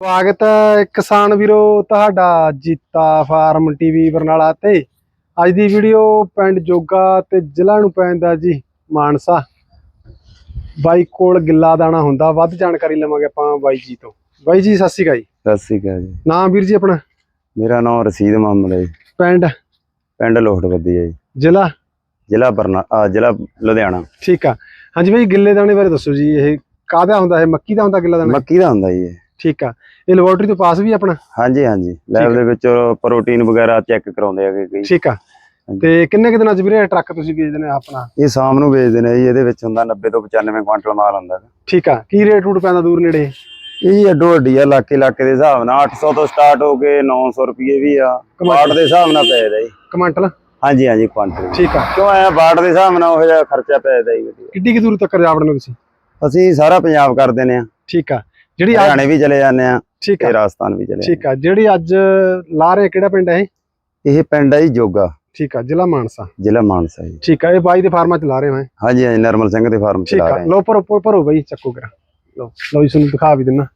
ਸਵਾਗਤ ਹੈ ਕਿਸਾਨ ਵੀਰੋ ਤੁਹਾਡਾ ਜੀਤਾ ਫਾਰਮ ਟੀਵੀ ਬਰਨਾਲਾ ਤੇ। ਅੱਜ ਦੀ ਵੀਡੀਓ ਪਿੰਡ ਜੋਗਾ ਤੇ ਜ਼ਿਲ੍ਹਾ ਨੂੰ ਪੈਂਦਾ ਜੀ ਮਾਨਸਾ। ਬਾਈ ਕੋਲ ਗਿੱਲਾ ਦਾਣਾ ਹੁੰਦਾ ਵੱਧ ਜਾਣਕਾਰੀ ਲਵਾਂਗੇ ਆਪਾਂ ਬਾਈ ਜੀ ਤੋਂ। ਬਾਈ ਜੀ ਸਤਿ ਸ਼੍ਰੀ ਅਕਾਲ ਜੀ। ਸਤਿ ਸ੍ਰੀ ਅਕਾਲ ਜੀ। ਨਾਮ ਵੀਰ ਜੀ ਆਪਣਾ? ਮੇਰਾ ਨਾਮ ਰਸੀਦ ਮੁਹੰਮਦ ਹੈ ਜੀ। ਪਿੰਡ? ਪਿੰਡ ਲੋਹੜਵੱਦੀ ਹੈ ਜੀ। ਜ਼ਿਲ੍ਹਾ? ਜ਼ਿਲ੍ਹਾ ਬਰਨਾ ਜ਼ਿਲ੍ਹਾ ਲੁਧਿਆਣਾ। ਠੀਕ ਆ। ਹਾਂਜੀ ਬਾਈ ਗਿੱਲੇ ਦਾਣੇ ਬਾਰੇ ਦੱਸੋ ਜੀ ਇਹ ਕਾਹਦਾ ਹੁੰਦਾ ਇਹ ਮੱਕੀ ਦਾ ਹੁੰਦਾ ਗਿੱਲਾ ਦਾਣਾ? ਮੱਕੀ ਦਾ ਹੁੰਦਾ ਜੀ ਇਹ। ਠੀਕ ਆ। ਇਹ ਲੈਬੋਰਟਰੀ ਤੋਂ ਪਾਸ ਵੀ ਆਪਣਾ? ਹਾਂਜੀ ਹਾਂਜੀ। ਲੈਬ ਦੇ ਵਿੱਚ ਪ੍ਰੋਟੀਨ ਵਗੈਰਾ ਚੈੱਕ ਕਰਾਉਂਦੇ ਆਗੇ ਕਈ। ਠੀਕ ਆ। ਤੇ ਕਿੰਨੇ ਕੁ ਦਿਨਾਂ ਚ ਵੀਰੇ ਟਰੱਕ ਤੁਸੀਂ ਵੇਚਦੇ ਨੇ ਆਪਣਾ? ਇਹ ਸ਼ਾਮ ਨੂੰ ਵੇਚਦੇ ਨੇ ਜੀ ਇਹਦੇ ਵਿੱਚ ਹੁੰਦਾ 90 ਤੋਂ 95 ਕੁਇੰਟਲ ਮਾਲ ਹੁੰਦਾ। ਠੀਕ ਆ। ਕੀ ਰੇਟ ਰੂਟ ਪੈਂਦਾ ਦੂਰ ਨੇੜੇ? ਇਹ ਜੀ ਅੱਡੋ ਅੱਡੀ ਆ ਇਲਾਕੇ ਇਲਾਕੇ ਦੇ ਹਿਸਾਬ ਨਾਲ। 800 ਤੋਂ ਸਟਾਰਟ ਹੋ ਕੇ 900 ਰੁਪਏ ਵੀ ਆ। ਬਾਟ ਦੇ ਹਿਸਾਬ ਨਾਲ ਪੈ ਜਾਂਦਾ ਜੀ। ਕਮੰਟਲ ਹਾਂਜੀ ਹਾਂਜੀ ਕੁਇੰਟਲ ਠੀਕ ਆ। ਕਿਉਂ ਆਇਆ ਬਾਟ ਦੇ ਹਿਸਾਬ ਨਾਲ ਉਹ ਜਿਹਾ ਖਰਚਾ ਪੈ ਜਾਂਦਾ ਜੀ। ਕਿੱਡੀ ਕਿ ਦੂਰ ਤੱਕ ਜਾਵੜਨੇ ਤੁਸੀਂ। ਅਸੀਂ ਸਾਰਾ ਪੰਜਾਬ ਕਰ ਦਿੰਦੇ ਆ। ਠੀਕ ਆ। ਜਿਹੜੀ ਅੱਜ ਹਰਿਆਣੇ ਵੀ ਚਲੇ ਜਾਂਦੇ ਆ ਠੀਕ ਤੇ ਆ ਰਾਜਸਥਾਨ ਵੀ ਚਲੇ ਠੀਕ ਆ। ਜਿਹੜੀ ਅੱਜ ਲਾ ਰਹੇ ਕਿਹੜਾ ਪਿੰਡ ਹੈ ਇਹ? ਇਹ ਪਿੰਡ ਹੈ ਜੀ ਜੋਗਾ। ਠੀਕ ਆ ਜ਼ਿਲ੍ਹਾ ਮਾਨਸਾ। ਜ਼ਿਲ੍ਹਾ ਮਾਨਸਾ ਜੀ। ਠੀਕ ਆ ਇਹ ਬਾਈ ਦੇ ਫਾਰਮਾਂ ਚ ਲਾ ਰਹੇ ਹਾਂ ਹਾਂਜੀ ਹਾਂਜੀ ਨਰਮਲ ਸਿੰਘ ਦੇ ਫਾਰਮ ਠੀਕ ਚਲਾ ਆ। ਰਹੇ ਹਾਂ ਲੋ ਭਰੋ ਭਰੋ- ਬਾਈ ਚੱਕੋ ਕਰਾ। ਲੋ ਲੋ ਜੀ ਤੁਹਾਨੂੰ ਦਿਖਾ ਵੀ ਦਿੰਨਾ।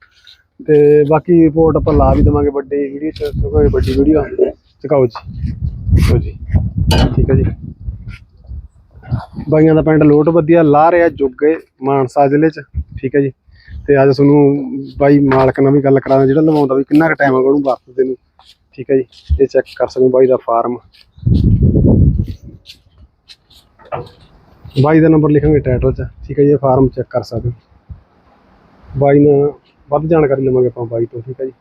ਤੇ ਬਾਕੀ ਰਿਪੋਰਟ ਆਪਾਂ ਲਾ ਵੀ ਦਵਾਂਗੇ ਵੱਡੀ ਵੀਡੀਓ ਚ ਕਿਉਂਕਿ ਇਹ ਵੱਡੀ ਵੀਡੀਓ ਚਕਾਓ ਜੀ। ਲਓ ਜੀ। ਠੀਕ ਆ ਜੀ। ਬਾਈਆਂ ਦਾ ਪਿੰਡ ਲੋਟ ਵਧੀਆ ਲਾ ਰਿਹਾ ਜੋਗੇ ਮਾਨਸਾ ਜ਼ਿਲ੍ਹੇ ਚ। ਠੀਕ ਹੈ ਜੀ। ਤੇ ਅੱਜ ਤੁਹਾਨੂੰ ਬਾਈ ਮਾਲਕ ਨਾਲ ਵੀ ਗੱਲ ਕਰਾਂਗੇ, ਜਿਹੜਾ ਲਵਾਉਂਦਾ ਵੀ ਕਿੰਨਾ ਕੁ ਟਾਈਮ ਆ ਉਹਨੂੰ ਵਰਤਦੇ ਨੂੰ। ਠੀਕ ਹੈ ਜੀ, ਇਹ ਚੈੱਕ ਕਰ ਸਕਦੇ ਬਾਈ ਦਾ ਫਾਰਮ ਬਾਈ ਦਾ ਨੰਬਰ ਲਿਖਾਂਗੇ ਟਾਈਟਲ 'ਚ। ਠੀਕ ਹੈ ਜੀ, ਇਹ ਫਾਰਮ ਚੈੱਕ ਕਰ ਸਕਦੇ ਬਾਈ ਨਾਲ ਵੱਧ ਜਾਣਕਾਰੀ ਲਵਾਂਗੇ ਆਪਾਂ ਬਾਈ ਤੋਂ, ਠੀਕ ਹੈ ਜੀ।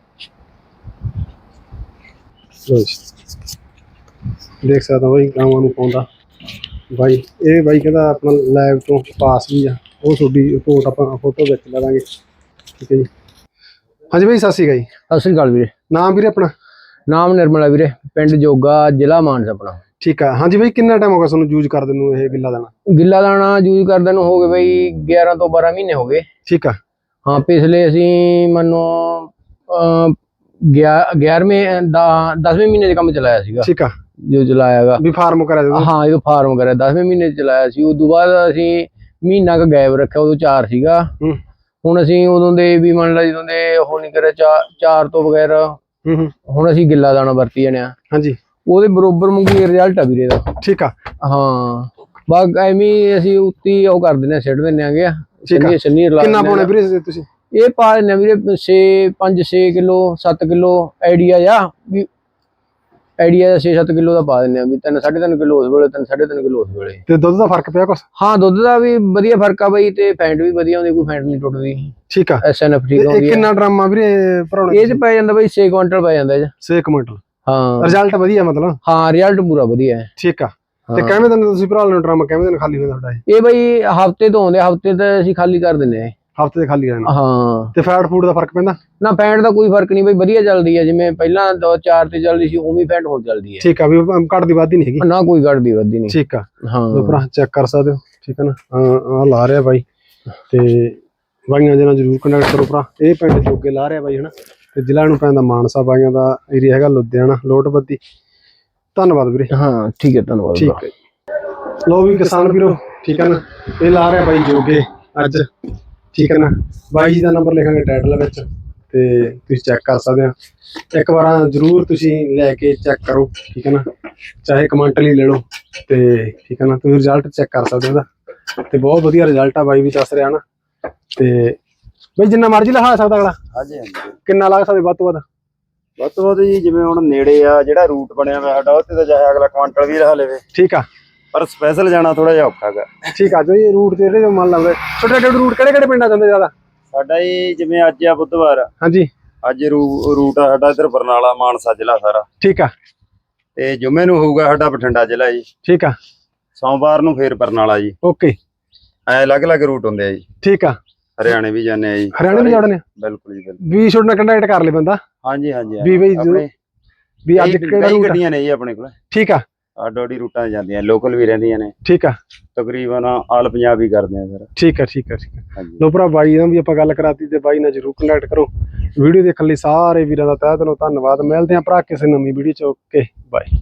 ਦੇਖ ਸਕਦੇ ਬਾਈ, ਗਾਵਾਂ ਨੂੰ ਪਾਉਂਦਾ। ਬਾਈ, ਇਹ ਬਾਈ ਕਹਿੰਦਾ ਆਪਣਾ ਲੈਬ ਤੋਂ ਪਾਸ ਵੀ ਆ। ਉਹ ਤੁਹਾਡੀ ਰਿਪੋਰਟ ਆਪਾਂ ਫੋਟੋ ਵਿੱਚ ਲਾ ਦਾਂਗੇ ਠੀਕ ਹੈ ਜੀ। ਹਾਂਜੀ ਬਾਈ ਸਤਿ ਸ਼੍ਰੀ ਅਕਾਲ ਜੀ। ਸਤਿ ਸ੍ਰੀ ਅਕਾਲ ਵੀਰੇ। ਨਾਮ ਵੀਰੇ ਆਪਣਾ? ਨਾਮ ਨਿਰਮਲਾ ਵੀਰੇ ਪਿੰਡ ਜੋਗਾ ਜ਼ਿਲ੍ਹਾ ਮਾਨਸਾ ਆਪਣਾ। ਠੀਕ ਆ। ਹਾਂਜੀ ਬਾਈ ਕਿੰਨਾ ਟਾਈਮ ਹੋ ਗਿਆ ਤੁਹਾਨੂੰ ਯੂਜ਼ ਕਰਦੇ ਨੂੰ ਇਹ ਗਿੱਲਾ ਦਾਣਾ? ਗਿੱਲਾ ਦਾਣਾ ਯੂਜ਼ ਕਰਦੇ ਨੂੰ ਹੋ ਗਏ ਬਈ 11 ਤੋਂ 12 ਮਹੀਨੇ ਹੋ ਗਏ। ਠੀਕ ਆ। ਹਾਂ ਪਿਛਲੇ ਅਸੀਂ ਮੰਨੋ ਅਹ, ਗਿਆ 11ਵੇਂ 10ਵੇਂ ਮਹੀਨੇ 'ਚ ਕੰਮ ਚਲਾਇਆ ਸੀਗਾ। ਠੀਕ ਆ। ਜੋ ਚਲਾਇਆਗਾ ਵੀ ਫਾਰਮ ਕਰਿਆ ਜਦੋਂ ਹਾਂ ਇਹ ਫਾਰਮ ਕਰਿਆ। 10ਵੇਂ ਮਹੀਨੇ 'ਚ ਚਲਾਇਆ ਸੀ। ਉਸ ਤੋਂ ਬਾਅਦ ਅਸੀਂ ਮਹੀਨਾ ਕ ਗੈਪ ਰੱਖਿਆ ਉਦੋਂ ਚਾਰ ਸੀਗਾ। ਹੁਣ ਅਸੀਂ ਉਦੋਂ ਦੇ ਵੀ ਮੰਨ ਲਾ ਜਦੋਂ ਦੇ ਉਹ ਨਹੀਂ ਕਰਿਆ ਚਾਰ ਤੋਂ ਬਗੈਰ ਹੁਣ ਅਸੀਂ ਗਿੱਲਾ ਦਾਣਾ ਵਰਤੀ ਜਾਂਦੇ ਆ ਹਾਂਜੀ। ਉਹਦੇ ਬਰੋਬਰ ਮੰਗੀ ਰਿਜ਼ਲਟ ਆ ਵੀਰੇ ਦਾ। ਠੀਕ ਆ। ਹਾਂ। ਬਾਗ ਐਵੇਂ ਅਸੀਂ ਉੱਤੀ ਉਹ ਕਰ ਦਿੰਦੇ ਆ ਸਿੱਟ ਦਿੰਦੇ ਆਂਗੇ ਆ। ਸੰਨੀ ਸੰਨੀ ਲਾ ਕਿੰਨਾ ਪਾਉਣੇ ਆ। ਵੀਰੇ ਤੁਸੀਂ? ਇਹ ਪਾ ਦਿੰਦੇ ਆ ਵੀਰੇ 6 5 6 ਕਿਲੋ 7 ਕਿਲੋ ਆਈਡੀਆ ਜਾ ਵੀ ਆਈਡੀਆ ਦਾ 6-7 ਕਿਲੋ ਦਾ ਪਾ ਦਿੰਦੇ ਆ ਵੀ 3 3.5 ਕਿਲੋ ਉਸ ਵੇਲੇ 3 3.5 ਕਿਲੋ ਉਸ ਵੇਲੇ। ਤੇ ਦੁੱਧ ਦਾ ਫ਼ਰਕ ਪਿਆ ਕੁਛ? ਹਾਂ ਦੁੱਧ ਦਾ ਵੀ ਵਧੀਆ ਫ਼ਰਕ ਆ ਬਈ ਤੇ ਫੈਂਟ ਵੀ ਵਧੀਆ ਆਉਂਦੀ ਕੋਈ ਫੈਂਟ ਨਹੀਂ ਟੁੱਟਦੀ। ਠੀਕ ਆ। ਐਸਐਨਐਫ ਠੀਕ ਇਹ ਆਉਂਦੀ ਹੈ ਕਿੰਨਾ ਡਰਾਮਾ ਵੀਰੇ ਭਰਾਉਣਾ ਇਹ ਚ ਪੈ ਜਾਂਦਾ ਬਈ 6 ਕੁਇੰਟਲ ਪੈ ਜਾਂਦਾ ਇਹ 'ਚ। 6 ਕੁਇੰਟਲ ਹਾਂ। ਰਿਜ਼ਲਟ ਵਧੀਆ ਮਤਲਬ? ਹਾਂ ਰਿਜ਼ਲਟ ਪੂਰਾ ਵਧੀਆ ਹੈ। ਠੀਕ ਆ। ਤੇ। ਕਿਵੇਂ ਦਿਨ ਤੁਸੀਂ ਭਰਾ ਡਰਾਮਾ? ਕਿਵੇਂ ਦਿਨ ਖਾਲੀ ਹੋਇਆ ਤੁਹਾਡਾ ਇਹ? ਇਹ ਬਈ ਹਫ਼ਤੇ ਤੋਂ ਆਉਂਦੇ ਹਫ਼ਤੇ ਤੇ ਅਸੀਂ ਖਾਲੀ ਕਰ ਦਿੰਦੇ ਆ। ਹਫ਼ਤੇ ਦੇ ਖਾਲੀ ਰਹਿਣਾ। ਹਾਂ। ਤੇ ਫੈਟ ਫੂਡ ਦਾ ਫ਼ਰਕ ਪੈਂਦਾ? ਨਾ ਫੈਂਟ ਦਾ ਕੋਈ ਫ਼ਰਕ ਨਹੀਂ ਬਈ ਵਧੀਆ ਚੱਲਦੀ ਹੈ ਜਿਵੇਂ ਪਹਿਲਾਂ ਦੋ ਚਾਰ ਤੇ ਚੱਲਦੀ ਸੀ ਉਵੇਂ ਫੈਂਟ ਹੁਣ ਚੱਲਦੀ ਹੈ ਠੀਕ ਆ ਵੀ ਘੱਟ ਦੀ ਵੱਧ ਹੀ ਨਹੀਂ ਹੈਗੀ? ਨਾ ਕੋਈ ਘਟਦੀ ਵੱਧਦੀ ਨਹੀਂ। ਠੀਕ ਆ। ਹਾਂ। ਭਰਾ ਚੈੱਕ ਕਰ ਸਕਦੇ ਹੋ। ਠੀਕ ਹੈ ਨਾ? ਆ ਲਾ ਰਿਹਾ ਬਾਈ। ਤੇ ਬਾਈਆਂ ਦੇ ਨਾਲ ਜਰੂਰ ਕਨੈਕਟ ਕਰੋ ਭਰਾ। ਇਹ ਪਿੰਡ ਜੋਗੇ ਲਾ ਰਿਹਾ ਬਾਈ ਹਨਾ? ਤੇ ਜ਼ਿਲ੍ਹਾ ਨੂੰ ਪੈਂਦਾ ਮਾਨਸਾ ਬਾਈਆਂ ਦਾ ਏਰੀਆ ਹੈਗਾ ਲੁਧਿਆਣਾ ਲੋਟਬੱਦੀ। ਧੰਨਵਾਦ ਵੀਰੇ। ਹਾਂ ਠੀਕ ਹੈ ਧੰਨਵਾਦ ਠੀਕ ਹੈ ਲੋ ਵੀ ਕਿਸਾਨ ਵੀਰੋ ਠੀਕ ਹੈ ਨਾ? ਇਹ ਲਾ ਰਿਹਾ ਬਾਈ ਜੋਗੇ ਅੱਜ। ਠੀਕ ਹੈ ਨਾ? ਬਾਈ ਜੀ ਦਾ ਨੰਬਰ ਲਿਖਾਂਗੇ ਟਾਈਟਲ ਵਿੱਚ ਤੇ ਤੁਸੀਂ ਚੈੱਕ ਕਰ ਸਕਦੇ ਆ ਇੱਕ ਵਾਰ ਜਰੂਰ ਤੁਸੀਂ ਲੈ ਕੇ ਚੈੱਕ ਕਰੋ ਠੀਕ ਹੈ ਨਾ? ਚਾਹੇ ਕਮੈਂਟ ਲਈ ਲੈ ਲਓ ਤੇ ਠੀਕ ਹੈ ਨਾ? ਤੁਸੀਂ ਰਿਜ਼ਲਟ ਚੈੱਕ ਕਰ ਸਕਦੇ ਹੋ ਤੇ ਬਹੁਤ ਵਧੀਆ ਰਿਜ਼ਲਟ ਆ ਬਾਈ ਵੀ ਦੱਸ ਰਿਹਾ ਨਾ। ਤੇ ਬਈ ਜਿੰਨਾ ਮਰਜ਼ੀ ਲਹਾ ਸਕਦਾ ਅਗਲਾ। ਹਾਂਜੀ ਹਾਂਜੀ। ਕਿੰਨਾ ਲਾ ਸਕਦੇ ਵੱਧ ਤੋਂ ਵੱਧ? ਵੱਧ ਤੋਂ ਵੱਧ ਜੀ ਜਿਵੇਂ ਹੁਣ ਨੇੜੇ ਆ ਜਿਹੜਾ ਰੂਟ ਬਣਿਆ ਹੋਇਆ ਸਾਡਾ ਉੱਥੇ ਤਾਂ ਚਾਹੇ ਅਗਲਾ ਕੁਆਂਟਲ ਵੀ ਰਹਾ ਲਵੇ। ਠੀਕ ਆ। ਪਰ ਸਪੈਸ਼ਲ ਜਾਣਾ ਥੋੜਾ ਜਿਹਾ ਔਖਾ ਹੈਗਾ। ਠੀਕ ਆ ਜੀ ਰੂਟ ਤੇ ਜਿਹੜੇ ਮੰਨ ਲਵੇ ਛੋਟੇ ਛੋਟੇ ਰੂਟ ਕਿਹੜੇ ਕਿਹੜੇ ਪਿੰਡਾਂ ਜਾਂਦੇ ਜ਼ਿਆਦਾ? ਸਾਡਾ ਹੀ ਜਿਵੇਂ ਅੱਜ ਆ ਬੁੱਧਵਾਰ। ਹਾਂਜੀ। ਅੱਜ ਰੂਟ ਆ ਸਾਡਾ ਇੱਧਰ ਬਰਨਾਲਾ ਮਾਨਸਾ ਜ਼ਿਲ੍ਹਾ ਸਾਰਾ। ਠੀਕ ਆ। ਤੇ ਜੁਮੇ ਨੂੰ ਹੋਊਗਾ ਸਾਡਾ ਬਠਿੰਡਾ ਜ਼ਿਲ੍ਹਾ ਜੀ। ਠੀਕ ਆ। ਸੋਮਵਾਰ ਨੂੰ ਫੇਰ ਬਰਨਾਲਾ ਜੀ। ਓਕੇ। ਐ ਅਲੱਗ-ਅਲੱਗ ਰੂਟ ਹੁੰਦੇ ਆ ਜੀ। ਠੀਕ ਆ। ਹਰਿਆਣੇ ਵੀ ਜਾਂਦੇ ਆ ਜੀ। ਹਰਿਆਣੇ ਵੀ ਜਾੜਨੇ ਬਿਲਕੁਲ ਜੀ ਬਿਲਕੁਲ। ਵੀ ਛੋਟਾ ਕੰਟੈਕਟ ਕਰ ਲੈ ਬੰਦਾ? ਹਾਂਜੀ ਹਾਂਜੀ ਵੀ ਬਈ ਵੀ ਅੱਜ ਕਿਹੜਾ ਰੂਟ? ਗੱਡੀਆਂ ਨੇ ਜੀ ਆਪਣੇ ਕੋਲ। ਠੀਕ ਆ। ਆਡੋਡੀ ਰੂਟਾਂ 'ਤੇ ਜਾਂਦੀਆਂ ਲੋਕਲ ਵੀ ਰਹਿੰਦੀਆਂ ਨੇ। ਠੀਕ ਆ। ਤਕਰੀਬਨ ਆਲ ਪੰਜਾਬ ਹੀ ਕਰਦੇ ਆ ਸਰ। ਠੀਕ ਆ ਠੀਕ ਆ ਠੀਕ ਆ। ਹਾਂਜੀ। ਲੋ ਭਰਾ ਬਾਈ ਨਾਲ ਵੀ ਆਪਾਂ ਗੱਲ ਕਰਾਤੀ ਤੇ ਬਾਈ ਨਾਲ ਜਰੂਰ ਕੰਟੈਕਟ ਕਰੋ। ਵੀਡੀਓ ਦੇਖਣ ਲਈ ਸਾਰੇ ਵੀਰਾਂ ਦਾ ਤਹਿ ਦਿਲੋਂ ਧੰਨਵਾਦ। ਮਿਲਦੇ ਆਂ ਭਰਾ ਕਿਸੇ ਨਵੀਂ ਵੀਡੀਓ ਚ। Okay bye